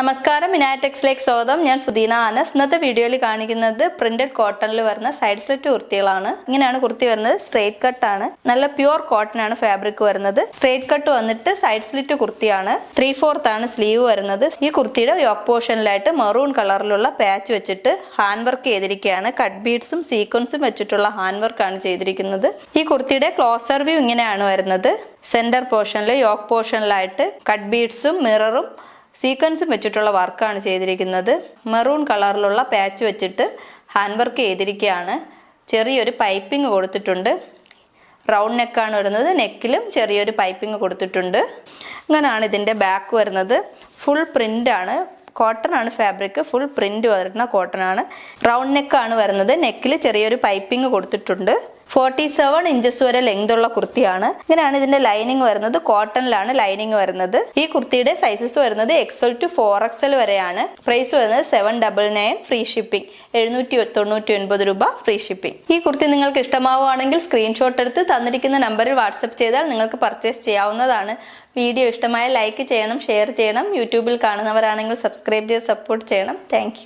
നമസ്കാരം മിനാറ്റെക്സിലേക്ക് സ്വാഗതം. ഞാൻ സുദീന ആനസ് ഇന്നത്തെ വീഡിയോയിൽ കാണിക്കുന്നത് പ്രിന്റഡ് കോട്ടണിൽ വരുന്ന സൈഡ് സെറ്റ് കുർത്തികളാണ്. ഇങ്ങനെയാണ് കുർത്തി വരുന്നത്. സ്ട്രേറ്റ് കട്ട് ആണ്. നല്ല പ്യുവർ കോട്ടൺ ആണ് ഫാബ്രിക് വരുന്നത്. സ്ട്രേറ്റ് കട്ട് വന്നിട്ട് സൈഡ് സ്ലിറ്റ് കുർത്തിയാണ്. ത്രീ ഫോർത്ത് ആണ് സ്ലീവ് വരുന്നത്. ഈ കുർത്തിയുടെ യോക്ക് പോർഷനിലായിട്ട് മെറൂൺ കളറിലുള്ള പാച്ച് വെച്ചിട്ട് ഹാൻഡ് വർക്ക് ചെയ്തിരിക്കുകയാണ് കട്ട് ബീഡ്സും സീക്വൻസും വെച്ചിട്ടുള്ള ഹാൻഡ് വർക്ക് ആണ് ചെയ്തിരിക്കുന്നത്. ഈ കുർത്തിയുടെ ക്ലോസർ വ്യൂ ഇങ്ങനെയാണ് വരുന്നത്. സെന്റർ പോർഷനിൽ യോക്ക് പോർഷനിലായിട്ട് കട്ട് ബീഡ്സും മിററും സീക്വൻസും വെച്ചിട്ടുള്ള വർക്കാണ് ചെയ്തിരിക്കുന്നത്. മെറൂൺ കളറിലുള്ള പാച്ച് വെച്ചിട്ട് ഹാൻഡ് വർക്ക് ചെയ്തിരിക്കുകയാണ്. ചെറിയൊരു പൈപ്പിംഗ് കൊടുത്തിട്ടുണ്ട്. റൗണ്ട് നെക്കാണ് വരുന്നത്. നെക്കിലും ചെറിയൊരു പൈപ്പിംഗ് കൊടുത്തിട്ടുണ്ട്. അങ്ങനെയാണ് ഇതിന്റെ ബാക്ക് വരുന്നത്. ഫുൾ പ്രിന്റ് ആണ്. കോട്ടൺ ആണ് ഫാബ്രിക് ഫുൾ പ്രിന്റ് വരുന്ന കോട്ടൺ ആണ്. റൗണ്ട് നെക്കാണ് വരുന്നത്. നെക്കിൽ ചെറിയൊരു പൈപ്പിംഗ് കൊടുത്തിട്ടുണ്ട്. ഫോർട്ടി സെവൻ ഇഞ്ചസ് വരെ ലെങ്ത് ഉള്ള കുർത്തിയാണ്. ഇങ്ങനെയാണ് ഇതിന്റെ ലൈനിങ് വരുന്നത്. കോട്ടണിലാണ് ലൈനിങ് വരുന്നത്. ഈ കുർത്തിയുടെ സൈസസ് വരുന്നത് എക്സൽ ടു ഫോർ എക്സൽ വരെയാണ്. പ്രൈസ് വരുന്നത് seven double nine free shipping എഴുന്നൂറ്റി തൊണ്ണൂറ്റി ഒൻപത് രൂപ ഫ്രീ ഷിപ്പിംഗ് ഈ കുർത്തി നിങ്ങൾക്ക് ഇഷ്ടമാവുകയാണെങ്കിൽ സ്ക്രീൻഷോട്ട് എടുത്ത് തന്നിരിക്കുന്ന നമ്പറിൽ വാട്സപ്പ് ചെയ്താൽ നിങ്ങൾക്ക് പർച്ചേസ് ചെയ്യാവുന്നതാണ്. വീഡിയോ ഇഷ്ടമായ ലൈക്ക് ചെയ്യണം ഷെയർ ചെയ്യണം. യൂട്യൂബിൽ കാണുന്നവരാണെങ്കിൽ സബ്സ്ക്രൈബ് ചെയ്ത് സപ്പോർട്ട് ചെയ്യണം. താങ്ക്